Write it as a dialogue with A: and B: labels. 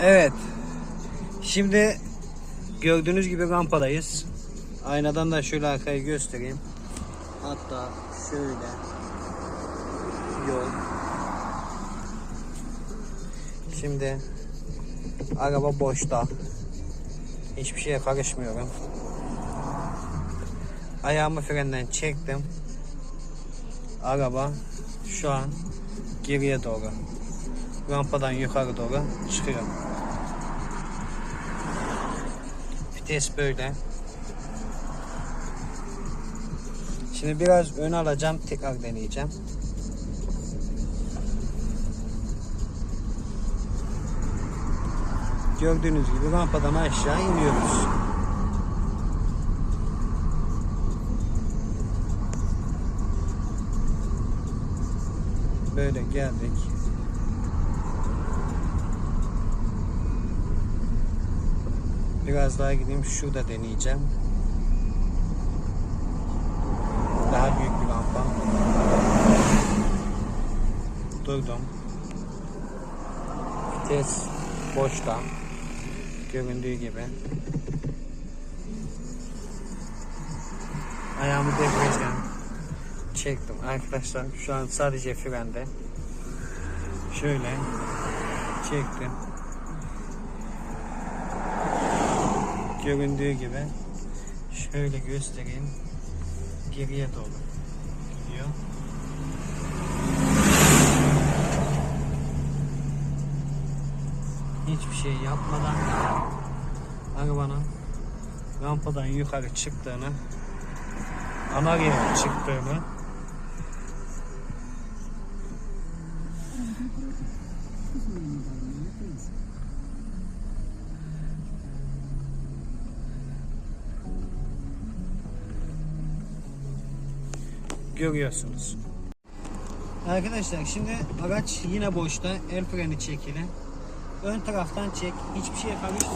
A: Evet. Şimdi gördüğünüz gibi rampadayız. Aynadan da şöyle arkayı göstereyim. Hatta şöyle yol. Şimdi araba boşta. Hiçbir şeye karışmıyorum. Ayağımı frenden çektim. Araba şu an geriye doğru. Rampadan yukarı doğru çıkıyor. Vites böyle. Şimdi biraz ön alacağım, tekrar deneyeceğim. Gördüğünüz gibi rampadan aşağı iniyoruz. Böyle geldik. Biraz daha gideyim şurada deneyeceğim. Daha büyük bir rampa. Durdum. Vites boşta. Göründüğü gibi. Ayağımı debriyajdan çektim. Arkadaşlar şu an sadece frende. Şöyle çektim. Göründüğü gibi şöyle göstereyim. Geriye doğru gidiyor. Hiçbir şey yapmadan arabanın rampadan yukarı çıktığını ana yere çıktığını görüyorsunuz. Arkadaşlar şimdi araç yine boşta. El freni çekili. Ön taraftan çek. Hiçbir şeye karışma.